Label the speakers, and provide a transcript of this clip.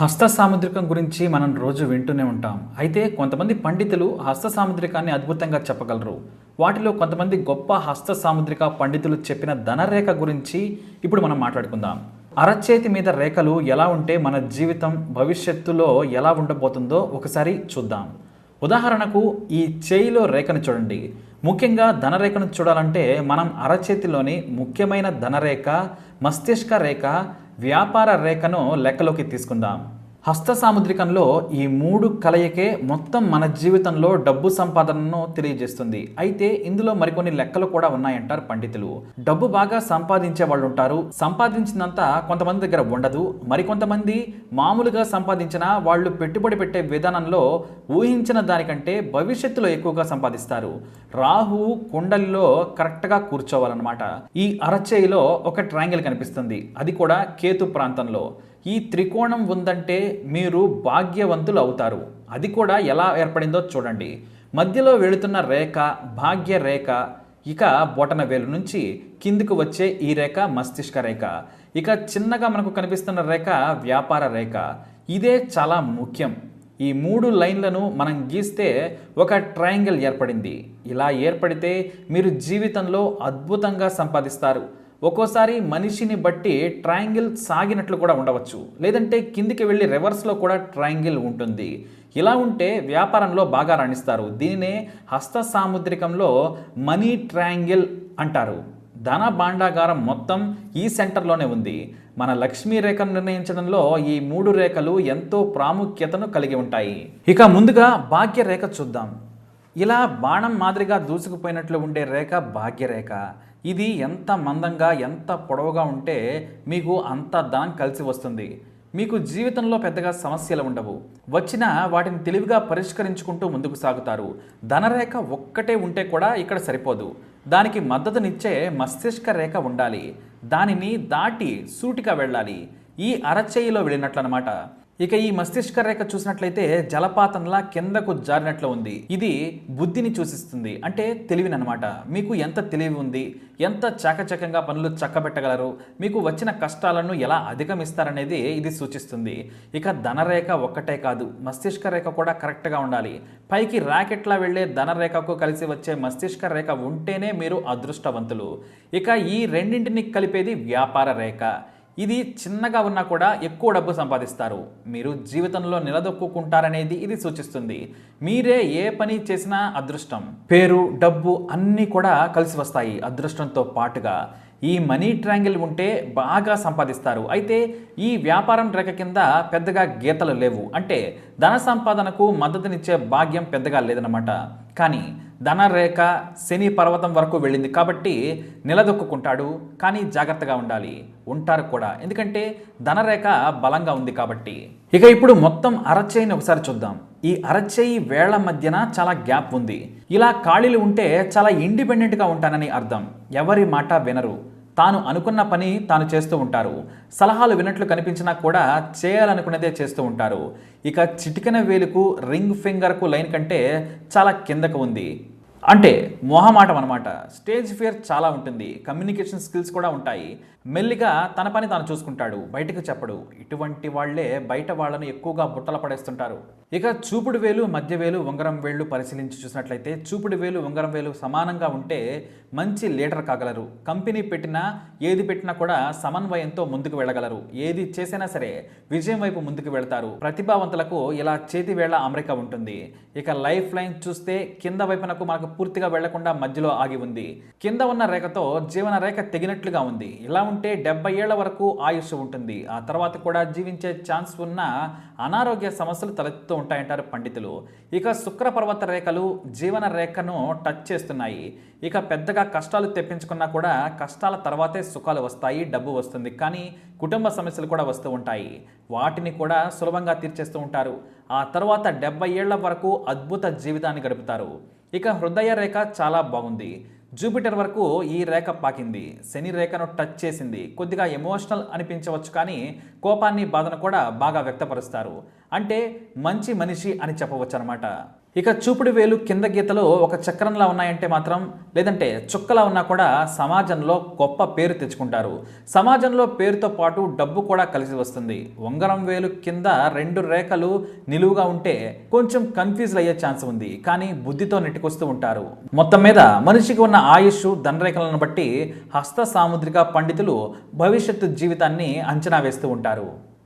Speaker 1: హస్త సాముద్రికం గురించి మనం రోజు వింటూనే ఉంటాం. అయితే కొంతమంది పండితులు హస్త సాముద్రికాన్ని అద్భుతంగా చెప్పగలరు. వాటిలో కొంతమంది గొప్ప హస్త సాముద్రిక పండితులు చెప్పిన ధనరేఖ గురించి ఇప్పుడు మనం మాట్లాడుకుందాం. అరచేతి మీద రేఖలు ఎలా ఉంటే మన జీవితం భవిష్యత్తులో ఎలా ఉండబోతుందో ఒకసారి చూద్దాం. ఉదాహరణకు ఈ చేయిలో రేఖను చూడండి. ముఖ్యంగా ధనరేఖను చూడాలంటే మనం అరచేతిలోని ముఖ్యమైన ధనరేఖ మస్తిష్క రేఖ వ్యాపార రేఖను లెక్కలోకి తీసుకుందాం. హస్త సాముద్రికంలో ఈ మూడు కలయికే మొత్తం మన జీవితంలో డబ్బు సంపాదనను తెలియజేస్తుంది. అయితే ఇందులో మరికొన్ని లెక్కలు కూడా ఉన్నాయంటారు పండితులు. డబ్బు బాగా సంపాదించే వాళ్ళు ఉంటారు సంపాదించినంత కొంతమంది దగ్గర ఉండదు. మరికొంతమంది మామూలుగా సంపాదించిన వాళ్ళు పెట్టుబడి పెట్టే విధానంలో ఊహించిన దానికంటే భవిష్యత్తులో ఎక్కువగా సంపాదిస్తారు. రాహు కుండలిలో కరెక్ట్గా కూర్చోవాలన్నమాట. ఈ అరచేయిలో ఒక ట్రయాంగిల్ కనిపిస్తుంది. అది కూడా కేతు ప్రాంతంలో. ఈ త్రికోణం ఉందంటే మీరు భాగ్యవంతులు అవుతారు అది కూడా ఎలా ఏర్పడిందో చూడండి. మధ్యలో వెళుతున్న రేఖ భాగ్య రేఖ ఇక బొటన వేలు నుంచి కిందికి వచ్చే ఈ రేఖ మస్తిష్క రేఖ. ఇక చిన్నగా మనకు కనిపిస్తున్న రేఖ వ్యాపార రేఖ. ఇదే చాలా ముఖ్యం. ఈ మూడు లైన్లను మనం గీస్తే ఒక ట్రయాంగిల్ ఏర్పడింది. ఇలా ఏర్పడితే మీరు జీవితంలో అద్భుతంగా సంపాదిస్తారు. ఒక్కోసారి మనిషిని బట్టి ట్రయాంగిల్ సాగినట్లు కూడా ఉండవచ్చు. లేదంటే కిందికి వెళ్ళి రివర్స్లో కూడా ట్రయాంగిల్ ఉంటుంది. ఇలా ఉంటే వ్యాపారంలో బాగా రాణిస్తారు. దీనినే హస్త సాముద్రికంలో మనీ ట్రయాంగిల్ అంటారు. ధన భాండాగారం మొత్తం ఈ సెంటర్లోనే ఉంది. మన లక్ష్మీ రేఖను నిర్ణయించడంలో ఈ మూడు రేఖలు ఎంతో ప్రాముఖ్యతను కలిగి ఉంటాయి. ఇక ముందుగా భాగ్య రేఖ చూద్దాం. ఇలా బాణం మాదిరిగా దూసుకుపోయినట్లు ఉండే రేఖ భాగ్యరేఖ. ఇది ఎంత మందంగా ఎంత పొడవుగా ఉంటే మీకు అంత ధనం కలిసి వస్తుంది. మీకు జీవితంలో పెద్దగా సమస్యలు ఉండవు. వచ్చిన వాటిని తెలివిగా పరిష్కరించుకుంటూ ముందుకు సాగుతారు. ధనరేఖ ఒక్కటే ఉంటే కూడా ఇక్కడ సరిపోదు. దానికి మద్దతునిచ్చే మస్తిష్క రేఖ ఉండాలి. దానిని దాటి సూటిగా వెళ్ళాలి. ఈ అరచేయిలో వెళ్ళినట్లనమాట. ఇక ఈ మస్తిష్క రేఖ చూసినట్లయితే జలపాతంలా కిందకు జారినట్లు ఉంది. ఇది బుద్ధిని సూచిస్తుంది అంటే తెలివినమాట మీకు ఎంత తెలివి ఉంది? ఎంత చకచకంగా పనులు చక్కబెట్టగలరు? మీకు వచ్చిన కష్టాలను ఎలా అధిగమిస్తారనేది ఇది సూచిస్తుంది. ఇక ధనరేఖ ఒక్కటే కాదు. మస్తిష్క రేఖ కూడా కరెక్ట్గా ఉండాలి. పైకి రాకెట్లా వెళ్ళే ధనరేఖకు కలిసి వచ్చే మస్తిష్క రేఖ ఉంటేనే మీరు అదృష్టవంతులు. ఇక ఈ రెండింటిని కలిపేది వ్యాపార రేఖ. ఇది చిన్నగా ఉన్నా కూడా ఎక్కువ డబ్బు సంపాదిస్తారు. మీరు జీవితంలో నిలదొక్కుంటారనేది ఇది సూచిస్తుంది. మీరే ఏ పని చేసినా అదృష్టం. పేరు డబ్బు అన్నీ కూడా కలిసి వస్తాయి అదృష్టంతో పాటుగా. ఈ మనీ ట్రాంగిల్ ఉంటే బాగా సంపాదిస్తారు. అయితే ఈ వ్యాపారం రేఖ కింద పెద్దగా గీతలు లేవు. అంటే ధన సంపాదనకు మద్దతునిచ్చే భాగ్యం పెద్దగా లేదన్నమాట. కానీ ధనరేఖ శని పర్వతం వరకు వెళ్ళింది కాబట్టి నిలదొక్కుంటాడు కానీ జాగ్రత్తగా ఉండాలి. ఉంటారు కూడా. ఎందుకంటే ధనరేఖ బలంగా ఉంది కాబట్టి. ఇక ఇప్పుడు మొత్తం అరచేయిని ఒకసారి చూద్దాం. ఈ అరచేయి వేళ్ళ మధ్యన చాలా గ్యాప్ ఉంది. ఇలా ఖాళీలు ఉంటే చాలా ఇండిపెండెంట్గా ఉంటానని అర్థం. ఎవరి మాట వినరు. తాను అనుకున్న పని తాను చేస్తూ ఉంటారు. సలహాలు వినట్లు కనిపించినా కూడా చేయాలనుకున్నదే చేస్తూ ఉంటారు. ఇక చిటికెన వేలుకు రింగ్ ఫింగర్కు లైన్ కంటే చాలా కిందకు ఉంది. అంటే మొహమాటం అనమాట స్టేజ్ ఫియర్ చాలా ఉంటుంది. కమ్యూనికేషన్ స్కిల్స్ కూడా ఉంటాయి. మెల్లిగా తన పని తాను చూసుకుంటాడు. బయటకు చెప్పడు. ఇటువంటి వాళ్ళే బయట వాళ్ళను ఎక్కువగా బుట్టల పడేస్తుంటారు. ఇక చూపుడు వేలు మధ్య వేలు ఉంగరం వేళ్ళు పరిశీలించి చూసినట్లయితే చూపుడు వేలు ఉంగరం వేలు సమానంగా ఉంటే మంచి లీడర్ కాగలరు. కంపెనీ పెట్టినా ఏది పెట్టినా కూడా సమన్వయంతో ముందుకు వెళ్ళగలరు. ఏది చేసినా సరే విజయం వైపు ముందుకు వెళతారు. ప్రతిభావంతులకు ఇలా చేతి వేళ అమరిక ఉంటుంది. ఇక లైఫ్ లైన్ చూస్తే కింద వైపునకు మనకు పూర్తిగా వెళ్ళకుండా మధ్యలో ఆగి ఉంది. కింద ఉన్న రేఖతో జీవన రేఖ తెగినట్లుగా ఉంది. ఇలా ఉంటే డెబ్బై ఏళ్ళ వరకు ఆయుష్ ఉంటుంది. ఆ తర్వాత కూడా జీవించే ఛాన్స్ ఉన్న అనారోగ్య సమస్యలు తలెత్తుతూ ఉంటాయంటారు పండితులు. ఇక శుక్ర పర్వత రేఖలు జీవన రేఖను టచ్ చేస్తున్నాయి. ఇక పెద్దగా కష్టాలు తెప్పించుకున్నా కూడా కష్టాల తర్వాతే సుఖాలు వస్తాయి డబ్బు వస్తుంది. కానీ కుటుంబ సమస్యలు కూడా వస్తూ ఉంటాయి. వాటిని కూడా సులభంగా తీర్చేస్తూ ఉంటారు. ఆ తర్వాత డెబ్బై ఏళ్ళ వరకు అద్భుత జీవితాన్ని గడుపుతారు. ఇక హృదయ రేఖ చాలా బాగుంది. జూపిటర్ వరకు ఈ రేఖ పాకింది. శని రేఖను టచ్ చేసింది. కొద్దిగా ఎమోషనల్ అనిపించవచ్చు కానీ కోపాన్ని బాధను కూడా బాగా వ్యక్తపరుస్తారు. అంటే మంచి మనిషి అని చెప్పవచ్చు అనమాట ఇక చూపుడు వేలు కింద గీతలు ఒక చక్రంలా ఉన్నాయంటే మాత్రం లేదంటే చుక్కలా ఉన్నా కూడా సమాజంలో గొప్ప పేరు తెచ్చుకుంటారు. సమాజంలో పేరుతో పాటు డబ్బు కూడా కలిసి వస్తుంది. ఉంగరం వేలు కింద రెండు రేఖలు నిలువుగా ఉంటే కొంచెం కన్ఫ్యూజ్ అయ్యే ఛాన్స్ ఉంది. కానీ బుద్ధితో నెట్టుకొస్తూ ఉంటారు. మొత్తం మీద మనిషికి ఉన్న ఆయుష్ ధనరేఖలను బట్టి హస్త సాముద్రిక పండితులు భవిష్యత్తు జీవితాన్ని అంచనా వేస్తూ ఉంటారు.